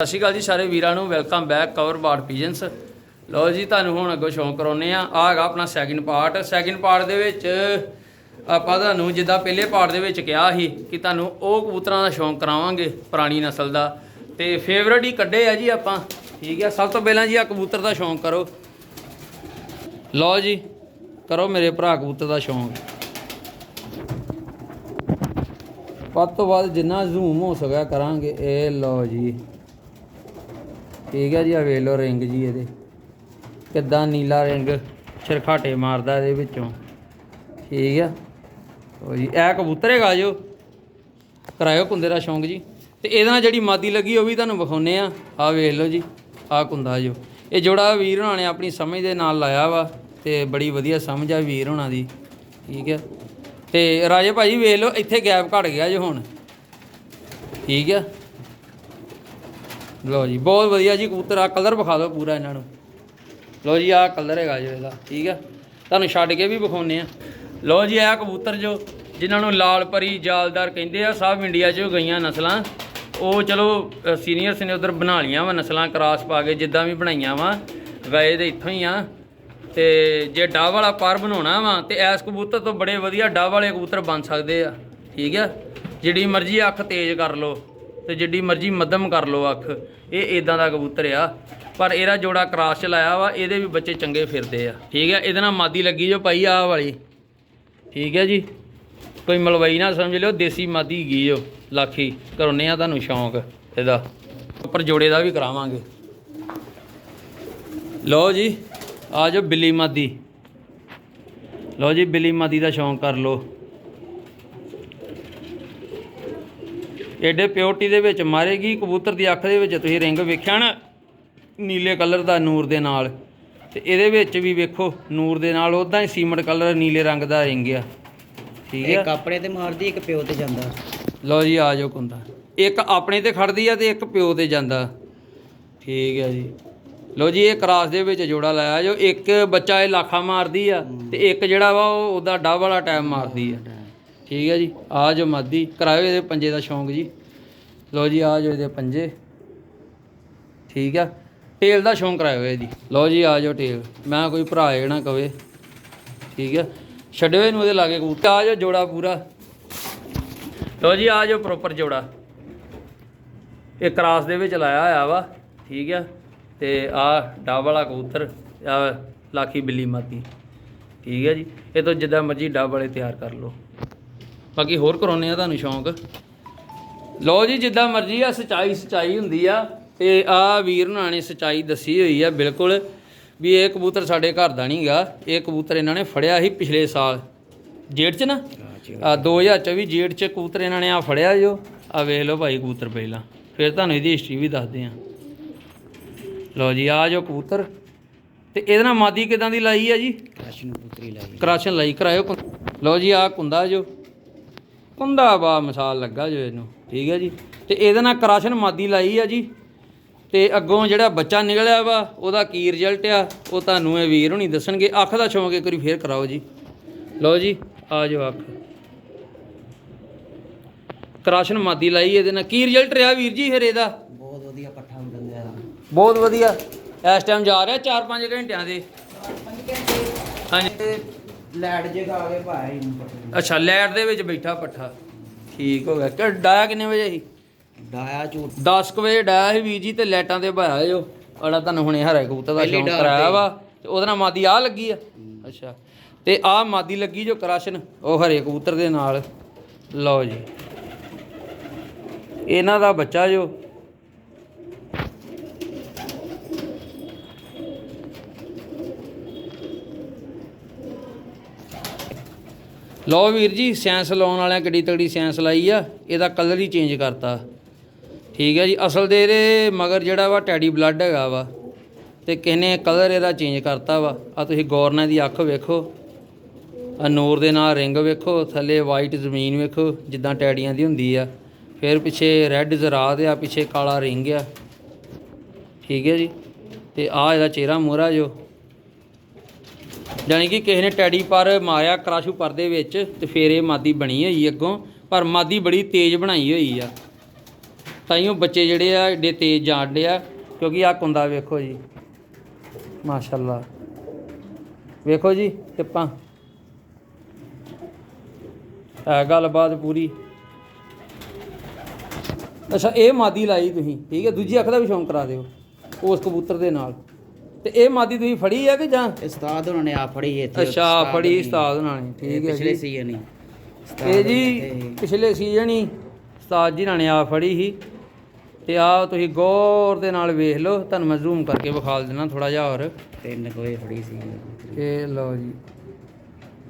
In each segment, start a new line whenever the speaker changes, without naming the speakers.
ਸਤਿ ਸ਼੍ਰੀ ਅਕਾਲ ਜੀ ਸਾਰੇ ਵੀਰਾਂ ਨੂੰ welcome back cover bird pigeons ਲਓ ਜੀ, ਤੁਹਾਨੂੰ ਹੁਣ ਅੱਗੋਂ ਸ਼ੌਂਕ ਕਰਾਉਨੇ ਆ ਆਹ ਹੈਗਾ ਆਪਣਾ ਸੈਕਿੰਡ ਪਾਰਟ ਸੈਕਿੰਡ ਪਾਰਟ ਦੇ ਵਿੱਚ ਆਪਾਂ ਤੁਹਾਨੂੰ ਜਿੱਦਾਂ ਪਹਿਲੇ ਪਾਰਟ ਦੇ ਵਿੱਚ ਕਿਹਾ ਸੀ ਕਿ ਤੁਹਾਨੂੰ ਉਹ ਕਬੂਤਰਾਂ ਦਾ ਸ਼ੌਂਕ ਕਰਾਵਾਂਗੇ, ਪੁਰਾਣੀ ਨਸਲ ਦਾ। ਤੇ ਫੇਵਰਟ ਹੀ ਕੱਢੇ ਆ ਜੀ ਆਪਾਂ। ਠੀਕ ਹੈ ਸਭ ਤੋਂ ਪਹਿਲਾਂ ਜੀ ਆ ਕਬੂਤਰ ਦਾ ਸ਼ੌਂਕ ਕਰੋ। ਲਓ ਜੀ, ਕਰੋ ਮੇਰੇ ਭਰਾ ਕਬੂਤਰ ਦਾ ਸ਼ੌਂਕ ਵੱਧ ਤੋਂ ਵੱਧ ਜਿੰਨਾ ਜ਼ੂਮ ਹੋ ਸਕਿਆ ਕਰਾਂਗੇ, ਇਹ ਲਓ ਜੀ। ਠੀਕ ਹੈ ਜੀ ਆ ਵੇਖ ਲਓ ਰਿੰਗ ਜੀ ਇਹਦੇ। ਕਿੱਦਾਂ ਨੀਲਾ ਰਿੰਗ ਛਰਖਾਟੇ ਮਾਰਦਾ ਇਹਦੇ ਵਿੱਚੋਂ। ਠੀਕ ਆ। ਉਹ ਜੀ, ਇਹ ਕਬੂਤਰ ਹੈਗਾ ਜੋ। ਕਰਾਇਓ ਕੁੰਦੇ ਦਾ ਸ਼ੌਂਕ ਜੀ। ਤੇ ਇਹਦੇ ਨਾਲ ਜਿਹੜੀ ਮਾਦੀ ਲੱਗੀ, ਉਹ ਵੀ ਤੁਹਾਨੂੰ ਵਿਖਾਉਨੇ ਆ ਆ ਵੇਖ ਲਓ ਜੀ ਆ ਕੁੰਦਾ ਜੋ। ਇਹ ਜੋੜਾ ਵੀਰ ਹੋਣਾ ਨੇ ਆਪਣੀ ਸਮਝ ਦੇ ਨਾਲ ਲਾਇਆ ਵਾ, ਤੇ ਬੜੀ ਵਧੀਆ ਸਮਝ ਆ ਵੀਰ ਹੋਣਾ ਦੀ। ਠੀਕ ਹੈ ਤੇ ਰਾਜੇ ਭਾਜੀ ਵੇਖ ਲਓ, ਇੱਥੇ ਗੈਪ ਘਟ ਗਿਆ ਜੋ ਹੁਣ। ਠੀਕ ਆ। ਲਓ ਜੀ, ਬਹੁਤ ਵਧੀਆ ਜੀ ਕਬੂਤਰ, ਆ ਕਲਰ ਵਿਖਾ ਦਿਓ ਪੂਰਾ ਇਹਨਾਂ ਨੂੰ। ਲਓ ਜੀ ਆਹ ਕਲਰ ਹੈਗਾ ਜੋ ਇਹਦਾ, ਠੀਕ ਆ? ਤੁਹਾਨੂੰ ਛੱਡ ਕੇ ਵੀ ਵਿਖਾਉਨੇ ਆ। ਲਓ ਜੀ, ਆਹ ਕਬੂਤਰ ਜੋ ਜਿਨ੍ਹਾਂ ਨੂੰ ਲਾਲ ਪਰੀ ਜਾਲਦਾਰ ਕਹਿੰਦੇ ਆ, ਸਭ ਇੰਡੀਆ 'ਚ ਗਈਆਂ ਨਸਲਾਂ। ਉਹ ਚਲੋ ਸੀਨੀਅਰਸ ਨੇ ਉਧਰ ਬਣਾ ਲੀਆਂ ਵਾ ਨਸਲਾਂ ਕਰਾਸ ਪਾ ਕੇ ਜਿੱਦਾਂ ਵੀ ਬਣਾਈਆਂ ਵਾ ਗਏ ਦੇ ਇੱਥੋਂ ਹੀ ਆ। ਤੇ ਜੇ ਡਾਵ ਵਾਲਾ ਪਰ ਬਣਾਉਣਾ ਵਾ, ਤੇ ਐਸ ਕਬੂਤਰ ਤੋਂ ਬੜੇ ਵਧੀਆ ਡਾਵ ਵਾਲੇ ਕਬੂਤਰ ਬਣ ਸਕਦੇ ਆ, ਠੀਕ ਆ? ਜਿਹੜੀ ਮਰਜ਼ੀ ਅੱਖ ਤੇਜ਼ ਕਰ ਲਓ। ਤੇ ਜਿੱਡੀ ਮਰਜ਼ੀ ਮੱਧਮ ਕਰ ਲਓ ਅੱਖ। ਇਹ ਇਦਾਂ ਦਾ ਕਬੂਤਰ ਆ। ਪਰ ਇਹਦਾ ਜੋੜਾ ਕਰਾਸ ਚ ਲਾਇਆ ਵਾ, ਇਹਦੇ ਵੀ ਬੱਚੇ ਚੰਗੇ ਫਿਰਦੇ ਆ। ਠੀਕ ਹੈ ਇਹਦੇ ਨਾਲ ਮਾਦੀ ਲੱਗੀ ਜੋ ਪਾਈ ਆਹ ਵਾਲੀ। ਠੀਕ ਹੈ ਜੀ? ਕੋਈ ਮਲਵਈ ਨਾ ਸਮਝ ਲਿਓ, ਦੇਸੀ ਮਾਦੀ ਹੈਗੀ ਜੋ। ਲਾਖੀ ਕਰਾਉਨੇ ਆ ਤੁਹਾਨੂੰ ਸ਼ੌਂਕ ਇਹਦਾ। ਉੱਪਰ ਜੋੜੇ ਦਾ ਵੀ ਕਰਾਵਾਂਗੇ। ਲਓ ਜੀ, ਆ ਜਾਓ ਬਿੱਲੀ ਮਾਦੀ। ਲਓ ਜੀ, ਬਿੱਲੀ ਮਾਦੀ ਦਾ ਸ਼ੌਂਕ ਕਰ ਲਓ। ਏਡੇ ਪਿਓਰਟੀ ਦੇ ਵਿੱਚ ਮਾਰੇਗੀ ਕਬੂਤਰ ਦੀ ਅੱਖ ਦੇ ਵਿੱਚ ਤੁਸੀਂ ਰਿੰਗ ਵੇਖਿਆ ਨਾ ਨੀਲੇ ਕਲਰ ਦਾ ਨੂਰ ਦੇ ਨਾਲ। ਤੇ ਇਹਦੇ ਵਿੱਚ ਵੀ ਵੇਖੋ ਨੂਰ ਦੇ ਨਾਲ ਉਦਾਂ ਹੀ ਸੀਮਟ ਕਲਰ ਨੀਲੇ ਰੰਗ ਦਾ ਰਿੰਗ ਆ। ਠੀਕ ਹੈ
ਕੱਪੜੇ ਤੇ ਮਾਰਦੀ ਇੱਕ ਪਿਓ ਤੇ ਜਾਂਦਾ।
ਲਓ ਜੀ ਆ ਜਾਓ ਕੁੰਦਾ। ਇੱਕ ਆਪਣੇ ਤੇ ਖੜਦੀ ਆ ਤੇ ਇੱਕ ਪਿਓ ਤੇ ਜਾਂਦਾ। ਠੀਕ ਹੈ ਜੀ। ਲਓ ਜੀ ਇਹ ਕਰਾਸ ਦੇ ਵਿੱਚ ਜੋੜਾ ਲਾਇਆ ਜੋ ਇੱਕ ਬੱਚਾ ਇਹ ਲਾਖਾ ਮਾਰਦੀ ਆ ਤੇ ਇੱਕ ਜਿਹੜਾ ਵਾ ਉਹ ਉਹਦਾ ਡੱਬ ਵਾਲਾ ਟਾਈਮ ਮਾਰਦੀ ਆ। ਠੀਕ ਹੈ ਜੀ। ਆ ਜੋ ਮਾਦੀ। ਕਰਾਇਓ ਇਹਦੇ ਪੰਜੇ ਦਾ ਸ਼ੌਂਕ ਜੀ। ਲਓ ਜੀ, ਆ ਜੋ ਇਹਦੇ ਪੰਜੇ। ਠੀਕ ਆ? ਟੇਲ ਦਾ ਸ਼ੌਂਕ ਕਰਾਇਓ ਜੀ ਲਓ ਜੀ, ਆ ਜੋ ਟੇਲ ਮੈਂ ਕੋਈ ਭਰਾ ਇਹ ਨਾ ਕਵੇ। ਠੀਕ ਆ? ਛੱਡਿਓ ਇਹਨੂੰ ਉਹਦੇ ਲਾਗੇ ਕਬੂਤਰ। ਆ ਜੋ ਜੋੜਾ ਪੂਰਾ। ਲਓ ਜੀ, ਆ ਜੋ ਪ੍ਰੋਪਰ ਜੋੜਾ। ਇਹ ਕਰਾਸ ਦੇ ਵਿੱਚ ਲਾਇਆ ਹੋਇਆ ਵਾ। ਠੀਕ ਆ? ਤੇ ਆ ਡੱਬ ਵਾਲਾ ਕਬੂਤਰ, ਆ ਲਾਖੀ ਬਿੱਲੀ ਮਾਤੀ। ਠੀਕ ਹੈ ਜੀ? ਇਹ ਤੋਂ ਜਿੱਦਾਂ ਮਰਜ਼ੀ ਡੱਬ ਵਾਲੇ ਤਿਆਰ ਕਰ ਲਓ। ਬਾਕੀ ਹੋਰ ਕਰਾਉਨੇ ਆ ਤੁਹਾਨੂੰ ਸ਼ੌਂਕ। ਲਓ ਜੀ ਜਿੱਦਾਂ ਮਰਜ਼ੀ ਆ ਸਚਾਈ ਸਚਾਈ ਹੁੰਦੀ ਆ। ਤੇ ਆ ਵੀਰ ਹੁਣਾਂ ਨੇ ਸਚਾਈ ਦੱਸੀ ਹੋਈ ਆ ਬਿਲਕੁਲ ਵੀ ਇਹ ਕਬੂਤਰ ਸਾਡੇ ਘਰ ਦਾ ਨਹੀਂਗਾ ਇਹ ਕਬੂਤਰ ਇਹਨਾਂ ਨੇ ਫੜਿਆ ਸੀ ਪਿਛਲੇ ਸਾਲ। ਜੇਠ ਚ ਨਾ? ਆ 2024 ਜੇਠ ਚ ਕਬੂਤਰ ਇਹਨਾਂ ਨੇ ਆ ਫੜਿਆ ਜੋ। ਆ ਵੇਖ ਲਓ ਭਾਈ ਕਬੂਤਰ ਪਹਿਲਾਂ। ਫਿਰ ਤੁਹਾਨੂੰ ਇਹਦੀ ਹਿਸਟਰੀ ਵੀ ਦੱਸਦੇ ਆ। ਲਓ ਜੀ ਆ ਜੋ ਕਬੂਤਰ। ਤੇ ਇਹਦੇ ਨਾਲ ਮਾਦੀ ਕਿਦਾਂ ਦੀ ਲਾਈ ਆ ਜੀ?
ਕ੍ਰਸ਼ਨ ਪੁੱਤਰੀ ਲਾਈ
ਕਰਾਸ਼ਨ ਲਈ ਕਰਾਇਓ ਲਓ ਜੀ ਆ ਕੁੰਦਾ ਜੋ। ਕੁੰਦਾ ਬਾ ਮਿਸਾਲ ਲੱਗਾ ਜੋ ਇਹਨੂੰ। ਠੀਕ ਹੈ ਜੀ? ਤੇ ਇਹਦੇ ਨਾਲ ਕਰਾਸ਼ਨ ਮਾਦੀ ਲਾਈ ਆ ਜੀ। ਤੇ ਅੱਗੋਂ ਜਿਹੜਾ ਬੱਚਾ ਨਿਕਲਿਆ ਵਾ ਉਹਦਾ ਕੀ ਰਿਜ਼ਲਟ ਆ? ਉਹ ਤੁਹਾਨੂੰ ਇਹ ਵੀਰ ਹੁਣੀ ਦੱਸਣਗੇ। ਅੱਖ ਦਾ ਸ਼ੌਂਕ ਇੱਕ ਵਾਰੀ ਫੇਰ ਕਰਾਓ ਜੀ। ਲਓ ਜੀ ਆ ਜੋ ਅੱਖ। ਕਰਾਸ਼ਨ ਮਾਦੀ ਲਾਈ ਇਹਦੇ ਨਾਲ। ਕੀ ਰਿਜ਼ਲਟ ਰਿਹਾ ਵੀਰ ਜੀ ਫਿਰ ਇਹਦਾ?
ਬਹੁਤ ਵਧੀਆ ਪੱਠਾ ਹੁੰਦਾ ਰਿਹਾ
ਬਹੁਤ ਵਧੀਆ। ਇਸ ਟਾਈਮ ਜਾ ਰਿਹਾ 4-5 ਘੰਟਿਆਂ ਦੇ। ਹਾਂਜੀ।
ਲੈਟ ਜਗਾ ਕੇ ਭਾਇਆ ਇਹਨੂੰ ਪੱਠੇ
ਅੱਛਾ ਲੈਟ ਦੇ ਵਿੱਚ ਬੈਠਾ ਪੱਠਾ। ਠੀਕ ਹੋ ਗਿਆ। ਕਿ ਡਾਇਆ ਕਿੰਨੇ ਵਜੇ ਸੀ?
ਡਾਇਆ ਝੂਠ।
10 ਕੁ ਵਜੇ ਡਾਇਆ ਸੀ ਵੀਰ ਜੀ ਤੇ ਲਾਈਟਾਂ ਤੇ ਭਾਇਆ ਜੋ ਅੜਾ ਤੁਹਾਨੂੰ ਹੁਣੇ ਹਰੇ ਕਬੂਤਰ ਦਾ ਸ਼ੌਂਕ ਕਰਾਇਆ। ਵਾ। ਤੇ ਉਹਦੇ ਨਾਲ ਮਾਦੀ ਆ ਲੱਗੀ ਆ। ਅੱਛਾ। ਤੇ ਆ ਮਾਦੀ ਲੱਗੀ ਜੋ ਕਰਾਸ਼ਨ ਉਹ ਹਰੇ ਕਬੂਤਰ ਦੇ ਨਾਲ। ਲਓ ਜੀ। ਇਹਨਾਂ ਦਾ ਬੱਚਾ ਜੋ ਲਓ ਵੀਰ ਜੀ ਸਾਇੰਸ ਲਾਉਣ ਵਾਲਿਆਂ ਕਿੱਡੀ ਤਗੜੀ ਸਾਇੰਸ ਲਾਈ ਆ, ਇਹਦਾ ਕਲਰ ਹੀ ਚੇਂਜ ਕਰਤਾ। ਠੀਕ ਹੈ ਜੀ, ਅਸਲ ਦੇ ਇਹਦੇ ਮਗਰ ਜਿਹੜਾ ਵਾ ਟੈਡੀ ਬਲੱਡ ਹੈਗਾ ਵਾ, ਤੇ ਕਿਸੇ ਕਲਰ ਇਹਦਾ ਚੇਂਜ ਕਰਤਾ ਵਾ। ਆ ਤੁਸੀਂ ਗੌਰਨਾ ਦੀ ਅੱਖ ਵੇਖੋ ਆ ਨੂਰ ਦੇ ਨਾਲ ਰਿੰਗ ਵੇਖੋ, ਥੱਲੇ ਵਾਈਟ ਜ਼ਮੀਨ ਵੇਖੋ, ਜਿੱਦਾਂ ਟੈਡੀਆਂ ਦੀ ਹੁੰਦੀ ਆ। ਫਿਰ ਪਿੱਛੇ ਰੈੱਡ ਜ਼ਰਾਤ ਆ, ਪਿੱਛੇ ਕਾਲਾ ਰਿੰਗ ਆ। ਠੀਕ ਹੈ ਜੀ, ਤੇ ਆ ਇਹਦਾ ਚਿਹਰਾ ਮੋਹਰਾ ਜੋ ਜਾਣੀ ਕਿ ਕਿਸੇ ਨੇ ਟੈਡੀ ਪਰ ਮਾਰਿਆ ਕਰਾਸ਼ੂ ਪਰ ਦੇ ਵਿੱਚ ਤੇ ਫੇਰ ਇਹ ਮਾਦੀ ਬਣੀ ਹੋਈ ਅੱਗੋਂ, ਪਰ ਮਾਦੀ ਬੜੀ ਤੇਜ਼ ਬਣਾਈ ਹੋਈ ਆ। ਤਾਈਓ ਬੱਚੇ ਜਿਹੜੇ ਆ, ਏਡੇ ਤੇਜ਼ ਜਾਣਦੇ ਆ, ਕਿਉਂਕਿ ਆ ਕੁੰਦਾ ਵੇਖੋ ਜੀ। ਮਾਸ਼ਾਅੱਲਾ। ਵੇਖੋ ਜੀ, ਟਿੱਪਾਂ। ਹੈ ਗੱਲਬਾਤ ਪੂਰੀ। ਅੱਛਾ, ਇਹ ਮਾਦੀ ਲਾਈ ਤੁਸੀਂ, ਠੀਕ ਹੈ? ਦੂਜੀ ਅੱਖ ਦਾ ਵੀ ਸ਼ੌਂਕ ਕਰਾ ਦਿਓ, ਉਸ ਕਬੂਤਰ ਦੇ ਨਾਲ। ਤੇ ਇਹ ਮਾਦੀ ਤੁਸੀਂ ਫੜੀ ਆ ਕਿ ਜਾਂ?
ਉਸਤਾਦ ਉਹਨਾਂ ਨੇ ਆ ਫੜੀ ਇੱਥੇ
ਅੱਛਾ ਫੜੀ। ਉਸਤਾਦ ਉਹਨਾਂ ਨੇ ਠੀਕ ਹੈ
ਪਿਛਲੇ
ਜੀ
ਸੀਜ਼ਨ ਹੀ।
ਇਹ ਜੀ ਪਿਛਲੇ ਸੀਜ਼ਨ ਹੀ ਉਸਤਾਦ ਜੀ ਨੇ ਆ ਫੜੀ ਸੀ। ਤੇ ਆ ਤੁਸੀਂ ਗੌਰ ਦੇ ਨਾਲ ਵੇਖ ਲਓ ਤੁਹਾਨੂੰ ਮੈਂ ਜ਼ੂਮ ਕਰਕੇ ਵਿਖਾ ਦੇਣਾ ਥੋੜਾ ਜਿਹਾ ਹੋਰ।
ਤਿੰਨ ਕੋਈ ਫੜੀ ਸੀ।
ਇਹ ਲਓ ਜੀ।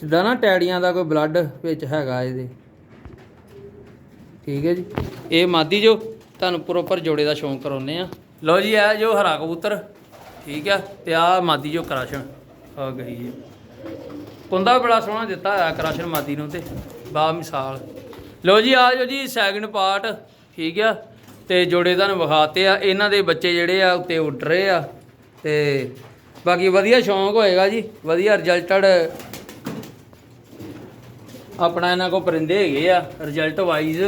ਜਿੱਦਾਂ ਨਾ ਟੈੜੀਆਂ ਦਾ ਕੋਈ ਬਲੱਡ ਵਿੱਚ ਹੈਗਾ ਇਹਦੇ। ਠੀਕ ਹੈ ਜੀ। ਇਹ ਮਾਦੀ ਜੋ ਤੁਹਾਨੂੰ ਪ੍ਰੋਪਰ ਜੋੜੇ ਦਾ ਸ਼ੌਂਕ ਕਰਾਉਨੇ ਆ। ਲਓ ਜੀ ਇਹ ਜੋ ਹਰਾ ਕਬੂਤਰ। ਠੀਕ ਆ, ਤੇ ਆ ਮਾਦੀ ਜੋ ਕਰਾਸ਼ਨ ਆ ਗਈ ਹੈ ਕੁੰਦਾ ਬੜਾ ਸੋਹਣਾ ਦਿੱਤਾ ਹੋਇਆ ਕਰਾਸ਼ਨ ਮਾਦੀ ਨੂੰ ਤੇ ਬਾ ਮਿਸਾਲ। ਲਓ ਜੀ ਆ ਜੋ ਜੀ ਸੈਕਿੰਡ ਪਾਰਟ ਠੀਕ ਆ, ਤੇ ਜੋੜੇ ਤੁਹਾਨੂੰ ਵਿਖਾਤੇ ਆ। ਇਹਨਾਂ ਦੇ ਬੱਚੇ ਜਿਹੜੇ ਆ, ਉੱਤੇ ਉੱਡ ਰਹੇ ਆ, ਤੇ ਬਾਕੀ ਵਧੀਆ ਸ਼ੌਂਕ ਹੋਏਗਾ ਜੀ, ਵਧੀਆ ਰਿਜ਼ਲਟਡ ਆਪਣਾ ਇਹਨਾਂ ਕੋ ਪਰਿੰਦੇ ਹੈਗੇ ਆ ਰਿਜ਼ਲਟ ਵਾਈਜ਼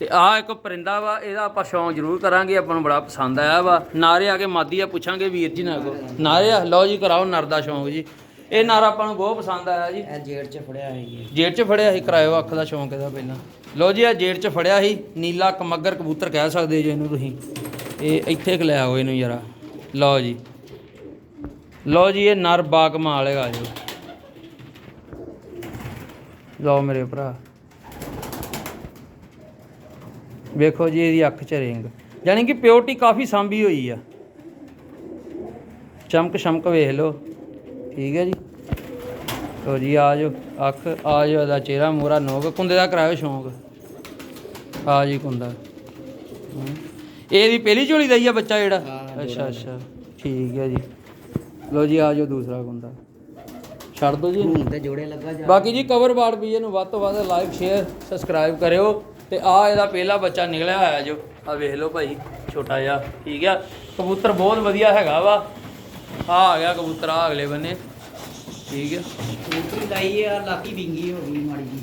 ਤੇ ਆ ਇੱਕ ਪਰਿੰਦਾ ਵਾ ਇਹਦਾ ਆਪਾਂ ਸ਼ੌਂਕ ਜ਼ਰੂਰ ਕਰਾਂਗੇ ਆਪਾਂ ਨੂੰ ਬੜਾ ਪਸੰਦ ਆਇਆ ਵਾ। ਨਾਰੇ ਆ ਕੇ ਮਾਦੀ ਆ ਪੁੱਛਾਂਗੇ ਵੀਰ ਜੀ ਨਾਲ ਕੋ ਨਾਰੇ ਆ ਲਓ ਜੀ ਕਰਾਓ ਨਰ ਦਾ ਸ਼ੌਂਕ ਜੀ। ਇਹ ਨਰ ਆਪਾਂ ਨੂੰ ਬਹੁਤ ਪਸੰਦ ਆਇਆ ਜੀ।
ਇਹ ਜੇੜ ਚ ਫੜਿਆ ਹੈ ਜੀ।
ਜੇੜ 'ਚ ਫੜਿਆ ਸੀ ਕਰਾਇਓ ਅੱਖ ਦਾ ਸ਼ੌਂਕ ਇਹਦਾ ਪਹਿਲਾਂ। ਲਓ ਜੀ ਆ ਜੇੜ 'ਚ ਫੜਿਆ ਸੀ ਨੀਲਾ ਕਮੱਗਰ ਕਬੂਤਰ ਕਹਿ ਸਕਦੇ ਜੀ ਇਹਨੂੰ ਤੁਸੀਂ। ਇਹ ਇੱਥੇ ਕਿ ਲੈ ਆਓ ਇਹਨੂੰ ਯਾਰਾ ਲਓ ਜੀ। ਲਓ ਜੀ ਇਹ ਨਰ ਬਾਗ ਮਾਲ ਹੈਗਾ ਜੀ। ਲਓ ਮੇਰੇ ਭਰਾ। ਵੇਖੋ ਜੀ ਇਹਦੀ ਅੱਖ 'ਚ ਰਿੰਗ ਯਾਨੀ ਕਿ ਪਿਓਰਟੀ ਕਾਫੀ ਸਾਂਭੀ ਹੋਈ ਆ। ਚਮਕ ਸ਼ਮਕ ਵੇਖ ਲਓ। ਠੀਕ ਹੈ ਜੀ। ਲੋ ਜੀ ਆ ਜਾਓ। ਅੱਖ ਆ ਜਾਓ ਇਹਦਾ ਚਿਹਰਾ ਮੂਰਾ ਨੋਕ। ਕੁੰਦੇ ਦਾ ਕਰਾਇਓ ਸ਼ੌਂਕ। ਆ ਜੀ ਕੁੰਦਾ। ਇਹਦੀ ਪਹਿਲੀ ਝੋਲੀ ਦਾ ਹੀ ਆ ਬੱਚਾ ਜਿਹੜਾ? ਅੱਛਾ ਅੱਛਾ। ਠੀਕ ਹੈ ਜੀ। ਲੋ ਜੀ ਆ ਜਾਓ ਦੂਸਰਾ ਕੁੰਦਾ। ਛੱਡ ਦੋ ਜੀ।
ਹੁਣ ਤੇ ਜੋੜੇ ਲੱਗਾ ਜਾ
ਬਾਕੀ ਜੀ ਕਵਰ ਬਾੜ ਵੀ ਇਹਨੂੰ ਵੱਧ ਤੋਂ ਵੱਧ ਲਾਈਕ ਸ਼ੇਅਰ ਸਬਸਕ੍ਰਾਈਬ ਕਰਿਓ। ਤੇ ਆ ਇਹਦਾ ਪਹਿਲਾ ਬੱਚਾ ਨਿਕਲਿਆ ਹੋਇਆ ਜੋ। ਆ ਵੇਖ ਲਓ ਭਾਈ ਛੋਟਾ ਜਿਹਾ ਠੀਕ ਆ? ਕਬੂਤਰ ਬਹੁਤ ਵਧੀਆ ਹੈਗਾ ਵਾ। ਆ ਆ ਗਿਆ ਕਬੂਤਰ ਆ ਅਗਲੇ ਬੰਨੇ। ਠੀਕ ਹੈ
ਕਬੂਤਰੀ ਲਾਈ ਆ ਲਾਕੀ ਵਿੰਗੀ ਹੋ ਗਈ ਮਾੜੀ ਜੀ।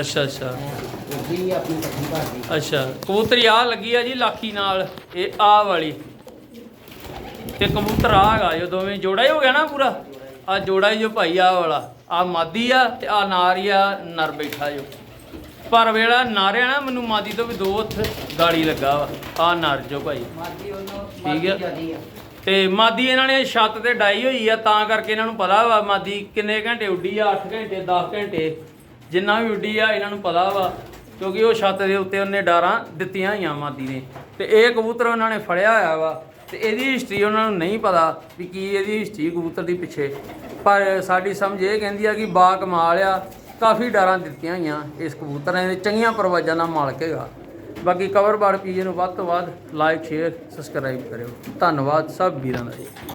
ਅੱਛਾ ਅੱਛਾ।
ਉਹ ਵੀ ਆਪਣੀ ਪੱਟੀ ਭਰ ਗਈ
ਅੱਛਾ ਕਬੂਤਰੀ ਆ ਲੱਗੀ ਆ ਜੀ ਲਾਖੀ ਨਾਲ ਇਹ ਆ ਵਾਲੀ। ਤੇ ਕਬੂਤਰ ਆ ਹੈਗਾ ਜੋ ਦੋਵੇਂ ਜੋੜਾ ਹੀ ਹੋ ਗਿਆ ਨਾ ਪੂਰਾ? ਆ ਜੋੜਾ ਹੀ ਜੋ ਭਾਈ ਆ ਵਾਲਾ। ਆ ਮਾਦੀ ਆ ਤੇ ਆ ਨਾਰੀ ਆ ਨਰ ਬੈਠਾ ਜੋ। ਪਰ ਵੇਲਾ ਨਾਰਿਆ ਨਾ ਮੈਨੂੰ ਮਾਦੀ ਤੋਂ ਵੀ ਦੋ ਹੱਥ ਗਾੜੀ ਲੱਗਾ ਵਾ। ਆ ਨਰ ਜੋ ਭਾਈ।
ਮਾਦੀ ਉਹਨੂੰ
ਠੀਕ ਆ।
ਜਿਆਦੀ ਆ।
ਤੇ ਮਾਦੀ ਇਹਨਾਂ ਨੇ ਛੱਤ ਤੇ ਡਾਈ ਹੋਈ ਆ ਤਾਂ ਕਰਕੇ ਇਹਨਾਂ ਨੂੰ ਪਤਾ ਵਾ ਮਾਦੀ ਕਿੰਨੇ ਘੰਟੇ ਉੱਡੀ ਆ 8 ਘੰਟੇ 10 ਘੰਟੇ। ਜਿੰਨਾ ਵੀ ਉੱਡੀ ਆ ਇਹਨਾਂ ਨੂੰ ਪਤਾ ਵਾ ਕਿਉਂਕਿ ਉਹ ਛੱਤ ਦੇ ਉੱਤੇ ਉਹਨੇ ਡਾਰਾਂ ਦਿੱਤੀਆਂ ਹੋਈਆਂ ਮਾਦੀ ਨੇ। ਤੇ ਇਹ ਕਬੂਤਰ ਉਹਨਾਂ ਨੇ ਫੜਿਆ ਹੋਇਆ ਵਾ ਤੇ ਇਹਦੀ ਹਿਸਟਰੀ ਉਹਨਾਂ ਨੂੰ ਨਹੀਂ ਪਤਾ ਵੀ ਕੀ ਇਹਦੀ ਹਿਸਟਰੀ ਕਬੂਤਰ ਦੀ ਪਿੱਛੇ। ਪਰ ਸਾਡੀ ਸਮਝ ਇਹ ਕਹਿੰਦੀ ਆ ਕਿ ਬਾ ਕਮਾਲ ਆ ਕਾਫੀ ਡਾਰਾਂ ਦਿੱਤੀਆਂ ਹੋਈਆਂ ਇਸ ਕਬੂਤਰਾਂ ਦੇ, ਚੰਗੀਆਂ ਪਰਵਾਜਾਂ ਨਾਲ ਮਾਲਕ ਹੈਗਾ। ਬਾਕੀ ਕਵਰ ਬਾਰ ਪੀਜੇ ਨੂੰ ਵੱਧ ਤੋਂ ਵੱਧ ਲਾਈਕ ਸ਼ੇਅਰ ਸਬਸਕ੍ਰਾਈਬ ਕਰਿਓ। ਧੰਨਵਾਦ ਸਭ ਵੀਰਾਂ ਦਾ। ਜੀ